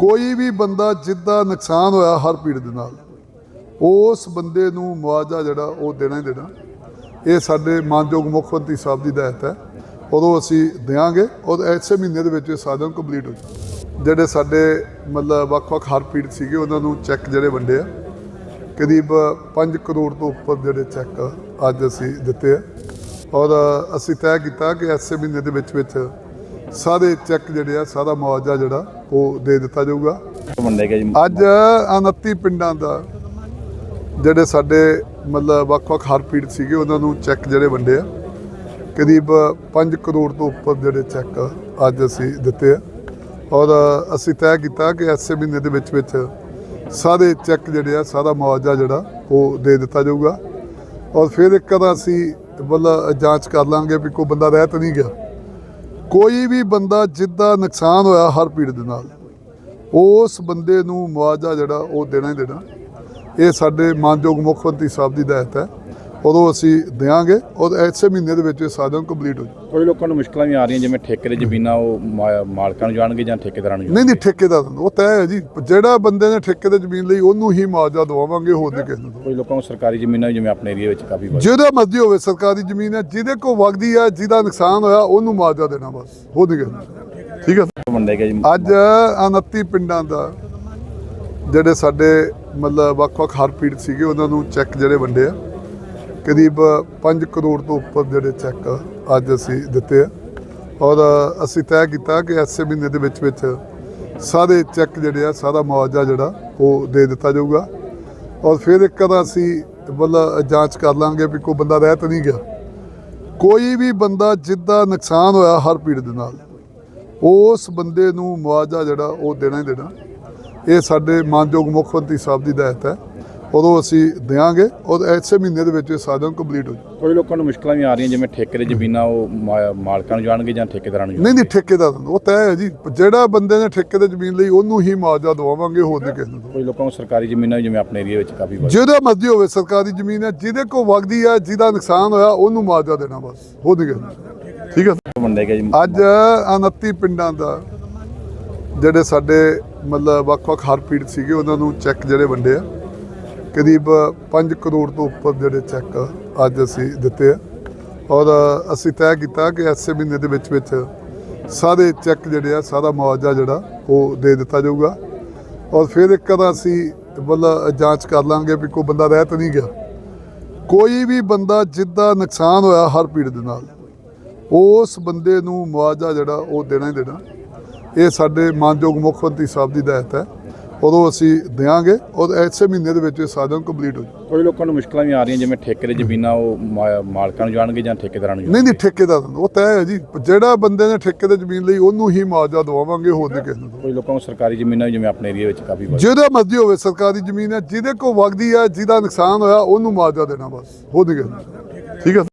ਕੋਈ ਵੀ ਬੰਦਾ ਜਿੱਦਾਂ ਨੁਕਸਾਨ ਹੋਇਆ ਹਰ ਪੀੜ ਦੇ ਨਾਲ, ਉਸ ਬੰਦੇ ਨੂੰ ਮੁਆਵਜ਼ਾ ਜਿਹੜਾ ਉਹ ਦੇਣਾ ਹੀ ਦੇਣਾ। ਇਹ ਸਾਡੇ ਮਾਨਯੋਗ ਮੁੱਖ ਮੰਤਰੀ ਸਾਹਿਬ ਦੀ ਹਦਾਇਤ ਹੈ। ਉਦੋਂ ਅਸੀਂ ਦੇਵਾਂਗੇ ਔਰ ਐਸੇ ਮਹੀਨੇ ਦੇ ਵਿੱਚ ਇਹ ਸਾਧਨ ਕੰਪਲੀਟ ਹੋ ਜਾਊ। ਜਿਹੜੇ ਸਾਡੇ ਮਤਲਬ ਵੱਖ-ਵੱਖ ਹਰ ਪੀੜ ਸੀਗੇ, ਉਹਨਾਂ ਨੂੰ ਚੈੱਕ ਜਿਹੜੇ ਵੰਡੇ ਆ। ਕਰੀਬ 5 ਕਰੋੜ ਤੋਂ ਉੱਪਰ ਜਿਹੜੇ ਚੈੱਕ ਅੱਜ ਅਸੀਂ ਦਿੱਤੇ ਆ। ਔਰ ਅਸੀਂ ਤੈਅ ਕੀਤਾ ਕਿ ਐਸੇ ਮਹੀਨੇ ਦੇ ਵਿੱਚ ਵਿੱਚ ਸਾਰੇ ਚੈੱਕ ਜਿਹੜੇ ਆ ਸਾਰਾ ਮੁਆਵਜ਼ਾ ਜਿਹੜਾ ਉਹ ਦੇ ਦਿੱਤਾ ਜਾਊਗਾ। ਜੀ ਅੱਜ 29 ਪਿੰਡਾਂ ਦਾ ਜਿਹੜੇ ਸਾਡੇ ਮਤਲਬ ਵੱਖ-ਵੱਖ ਹਰ ਪੀੜ ਸੀਗੇ ਉਹਨਾਂ ਨੂੰ ਚੈੱਕ ਜਿਹੜੇ ਵੰਡੇ ਆ। ਕਰੀਬ 5 ਕਰੋੜ ਤੋਂ ਉੱਪਰ ਜਿਹੜੇ ਚੈੱਕ ਅੱਜ ਅਸੀਂ ਦਿੱਤੇ ਆ। ਔਰ ਅਸੀਂ ਤੈਅ ਕੀਤਾ ਕਿ ਐਸੇ ਮਹੀਨੇ ਦੇ ਵਿੱਚ ਵਿੱਚ ਸਾਰੇ ਚੈੱਕ ਜਿਹੜੇ ਆ ਸਾਰਾ ਮੁਆਵਜ਼ਾ ਜਿਹੜਾ ਉਹ ਦੇ ਦਿੱਤਾ ਜਾਊਗਾ। ਔਰ ਫਿਰ ਇੱਕ ਵਾਰ ਅਸੀਂ ਮਤਲਬ ਜਾਂਚ ਕਰ ਲਾਂਗੇ ਵੀ ਕੋਈ ਬੰਦਾ ਰਹਿ ਤਾਂ ਨਹੀਂ ਗਿਆ। ਕੋਈ ਵੀ ਬੰਦਾ ਜਿੱਦਾਂ ਨੁਕਸਾਨ ਹੋਇਆ ਹਰ ਪੀੜ ਦੇ ਨਾਲ, ਉਸ ਬੰਦੇ ਨੂੰ ਮੁਆਵਜ਼ਾ ਜਿਹੜਾ ਉਹ ਦੇਣਾ ਹੀ ਦੇਣਾ। ਇਹ ਸਾਡੇ ਮਾਨਯੋਗ ਮੁੱਖ ਮੰਤਰੀ ਸਾਹਿਬ ਦੀ ਹਦਾਇਤ ਹੈ। ਉਦੋਂ ਅਸੀਂ ਦੇਵਾਂਗੇ ਔਰ ਐਸੇ ਮਹੀਨੇ ਦੇ ਵਿੱਚ ਇਹ ਸਾਧਨ ਕੰਪਲੀਟ ਹੋ ਜਾਊ। ਕੋਈ ਲੋਕਾਂ ਨੂੰ ਮੁਸ਼ਕਲਾਂ ਵੀ ਆ ਰਹੀਆਂ ਜਿਵੇਂ ਠੇਕੇ ਦੇ ਜ਼ਮੀਨਾਂ ਉਹ ਮਾ- ਮਾਲਕਾਂ ਨੂੰ ਜਾਣਗੇ ਜਾਂ ਠੇਕੇਦਾਰਾਂ ਨੂੰ ਨਹੀਂ ਨਹੀਂ ਠੇਕੇਦਾਰ ਨੂੰ, ਉਹ ਤੈਅ ਹੈ ਜੀ। ਜਿਹੜਾ ਬੰਦੇ ਨੇ ਠੇਕੇ ਤੇ ਜ਼ਮੀਨ ਲਈ ਉਹਨੂੰ ਹੀ ਮੁਆਵਜ਼ਾ ਦਵਾਵਾਂਗੇ ਹੋਰ ਨਹੀਂ ਕਿਸੇ ਨੂੰ ਕੋਈ ਲੋਕਾਂ ਨੂੰ ਸਰਕਾਰੀ ਜ਼ਮੀਨਾਂ ਵੀ ਜਿਵੇਂ ਆਪਣੇ ਏਰੀਆ ਵਿੱਚ ਕਾਫੀ ਵੱਧ ਜਿਹਦਾ ਮਰਜ਼ੀ ਹੋਵੇ ਸਰਕਾਰੀ ਜ਼ਮੀਨ ਹੈ ਜਿਹਦੇ ਕੋ ਵਗਦੀ ਹੈ ਜਿਹਦਾ ਨੁਕਸਾਨ ਹੋਇਆ ਉਹਨੂੰ ਮੁਆਵਜ਼ਾ ਦੇਣਾ ਬਸ। ਹੋਰ ਨਹੀਂ ਕਿਸੇ ਨੂੰ ਠੀਕ ਹੈ ਵੰਡੇ ਗਏ ਜੀ। ਅੱਜ 29 ਪਿੰਡਾਂ ਦਾ ਜਿਹੜੇ ਸਾਡੇ ਮਤਲਬ ਵੱਖ-ਵੱਖ ਹਰ ਪੀੜ ਸੀਗੇ ਉਹਨਾਂ ਨੂੰ ਚੈੱਕ ਜਿਹੜੇ ਵੰਡੇ ਆ। ਕਰੀਬ 5 ਕਰੋੜ ਤੋਂ ਉੱਪਰ ਜਿਹੜੇ ਚੈੱਕ ਅੱਜ ਅਸੀਂ ਦਿੱਤੇ ਆ। ਔਰ ਅਸੀਂ ਤੈਅ ਕੀਤਾ ਕਿ ਐਸੇ ਮਹੀਨੇ ਦੇ ਵਿੱਚ ਵਿੱਚ ਸਾਰੇ ਚੈੱਕ ਜਿਹੜੇ ਆ, ਸਾਰਾ ਮੁਆਵਜ਼ਾ ਜਿਹੜਾ, ਉਹ ਦੇ ਦਿੱਤਾ ਜਾਊਗਾ। ਔਰ ਫਿਰ ਇੱਕ ਵਾਰ ਅਸੀਂ ਮਤਲਬ ਜਾਂਚ ਕਰ ਲਾਂਗੇ ਵੀ ਕੋਈ ਬੰਦਾ ਰਹਿ ਤਾਂ ਨਹੀਂ ਗਿਆ। ਕੋਈ ਵੀ ਬੰਦਾ ਜਿੱਦਾਂ ਨੁਕਸਾਨ ਹੋਇਆ ਹਰ ਪੀੜ ਦੇ ਨਾਲ, ਉਸ ਬੰਦੇ ਨੂੰ ਮੁਆਵਜ਼ਾ ਜਿਹੜਾ, ਉਹ ਦੇਣਾ ਹੀ ਦੇਣਾ। ਇਹ ਸਾਡੇ ਮਾਨਯੋਗ ਮੁੱਖ ਮੰਤਰੀ ਸਾਹਿਬ ਦੀ ਹਦਾਇਤ ਹੈ। ਉਦੋਂ ਅਸੀਂ ਦੇਵਾਂਗੇ ਔਰ ਐਸੇ ਮਹੀਨੇ ਦੇ ਵਿੱਚ ਇਹ ਸਾਧਨ ਕੰਪਲੀਟ ਹੋ ਜਾਊ। ਕੋਈ ਲੋਕਾਂ ਨੂੰ ਮੁਸ਼ਕਲਾਂ ਵੀ ਆ ਰਹੀਆਂ ਜਿਵੇਂ ਠੇਕੇ ਦੇ ਜ਼ਮੀਨਾਂ ਉਹ ਮਾ- ਮਾਲਕਾਂ ਨੂੰ ਜਾਣਗੇ ਜਾਂ ਠੇਕੇਦਾਰਾਂ ਨੂੰ ਨਹੀਂ ਨਹੀਂ ਠੇਕੇਦਾਰ ਨੂੰ, ਉਹ ਤੈਅ ਹੈ ਜੀ। ਜਿਹੜਾ ਬੰਦੇ ਨੇ ਠੇਕੇ ਤੇ ਜ਼ਮੀਨ ਲਈ ਉਹਨੂੰ ਹੀ ਮੁਆਵਜ਼ਾ ਦਵਾਵਾਂਗੇ ਹੋਰ ਨਹੀਂ ਕਿਸੇ ਨੂੰ ਕੋਈ ਲੋਕਾਂ ਨੂੰ ਸਰਕਾਰੀ ਜ਼ਮੀਨਾਂ ਵੀ ਜਿਵੇਂ ਆਪਣੇ ਏਰੀਆ ਵਿੱਚ ਕਾਫੀ ਵੱਧ ਜਿਹਦਾ ਮਰਜ਼ੀ ਹੋਵੇ ਸਰਕਾਰੀ ਜ਼ਮੀਨ ਹੈ ਜਿਹਦੇ ਕੋ ਵਗਦੀ ਹੈ ਜਿਹਦਾ ਨੁਕਸਾਨ ਹੋਇਆ ਉਹਨੂੰ ਮੁਆਵਜ਼ਾ ਦੇਣਾ ਬਸ ਹੋਰ ਨਹੀਂ ਕਿਸੇ ਨੂੰ। ਠੀਕ ਹੈ ਵੰਡੇ ਗਏ ਜੀ। ਅੱਜ 29 ਪਿੰਡਾਂ ਦਾ ਜਿਹੜੇ ਸਾਡੇ ਮਤਲਬ ਵੱਖ-ਵੱਖ ਹਰ ਪੀੜ ਸੀਗੇ ਉਹਨਾਂ ਨੂੰ ਚੈੱਕ ਜਿਹੜੇ ਵੰਡੇ ਆ। ਕਰੀਬ 5 ਕਰੋੜ ਤੋਂ ਉੱਪਰ ਜਿਹੜੇ ਚੈੱਕ ਅੱਜ ਅਸੀਂ ਦਿੱਤੇ ਆ। ਔਰ ਅਸੀਂ ਤੈਅ ਕੀਤਾ ਕਿ ਐਸੇ ਮਹੀਨੇ ਦੇ ਵਿੱਚ ਵਿੱਚ ਸਾਰੇ ਚੈੱਕ ਜਿਹੜੇ ਆ, ਸਾਰਾ ਮੁਆਵਜ਼ਾ ਜਿਹੜਾ, ਉਹ ਦੇ ਦਿੱਤਾ ਜਾਊਗਾ। ਔਰ ਫਿਰ ਇੱਕ ਵਾਰ ਅਸੀਂ ਮਤਲਬ ਜਾਂਚ ਕਰ ਲਾਂਗੇ ਵੀ ਕੋਈ ਬੰਦਾ ਰਹਿ ਤਾਂ ਨਹੀਂ ਗਿਆ। ਕੋਈ ਵੀ ਬੰਦਾ ਜਿੱਦਾਂ ਨੁਕਸਾਨ ਹੋਇਆ ਹਰ ਪੀੜ ਦੇ ਨਾਲ, ਉਸ ਬੰਦੇ ਨੂੰ ਮੁਆਵਜ਼ਾ ਜਿਹੜਾ, ਉਹ ਦੇਣਾ ਹੀ ਦੇਣਾ। ਇਹ ਸਾਡੇ ਮਾਨਯੋਗ ਮੁੱਖ ਮੰਤਰੀ ਸਾਹਿਬ ਦੀ ਹਦਾਇਤ ਹੈ। ਉਦੋਂ ਅਸੀਂ ਦੇਵਾਂਗੇ ਔਰ ਐਸੇ ਮਹੀਨੇ ਦੇ ਵਿੱਚ ਇਹ ਸਾਧਨ ਕੰਪਲੀਟ ਹੋ ਜਾਊ। ਕੋਈ ਲੋਕਾਂ ਨੂੰ ਮੁਸ਼ਕਲਾਂ ਵੀ ਆ ਰਹੀਆਂ ਜਿਵੇਂ ਠੇਕੇ ਦੇ ਜ਼ਮੀਨਾਂ ਉਹ ਮਾ- ਮਾਲਕਾਂ ਨੂੰ ਜਾਣਗੇ ਜਾਂ ਠੇਕੇਦਾਰਾਂ ਨੂੰ ਨਹੀਂ ਨਹੀਂ ਠੇਕੇਦਾਰ ਨੂੰ, ਉਹ ਤੈਅ ਹੈ ਜੀ। ਜਿਹੜਾ ਬੰਦੇ ਨੇ ਠੇਕੇ ਤੇ ਜ਼ਮੀਨ ਲਈ ਉਹਨੂੰ ਹੀ ਮੁਆਵਜ਼ਾ ਦਵਾਵਾਂਗੇ ਹੋਰ ਨਹੀਂ ਕਿਸੇ ਨੂੰ ਕੋਈ ਲੋਕਾਂ ਨੂੰ ਸਰਕਾਰੀ ਜ਼ਮੀਨਾਂ ਵੀ ਜਿਵੇਂ ਆਪਣੇ ਏਰੀਆ ਵਿੱਚ ਕਾਫੀ ਵੱਧ ਜਿਹਦਾ ਮਰਜ਼ੀ ਹੋਵੇ ਸਰਕਾਰੀ ਜ਼ਮੀਨ ਹੈ ਜਿਹਦੇ ਕੋ ਵਗਦੀ ਹੈ ਜਿਹਦਾ ਨੁਕਸਾਨ ਹੋਇਆ ਉਹਨੂੰ ਮੁਆਵਜ਼ਾ ਦੇਣਾ ਬਸ। ਹੋਰ ਨਹੀਂ ਕਿਸੇ ਨੂੰ। ਠੀਕ ਹੈ?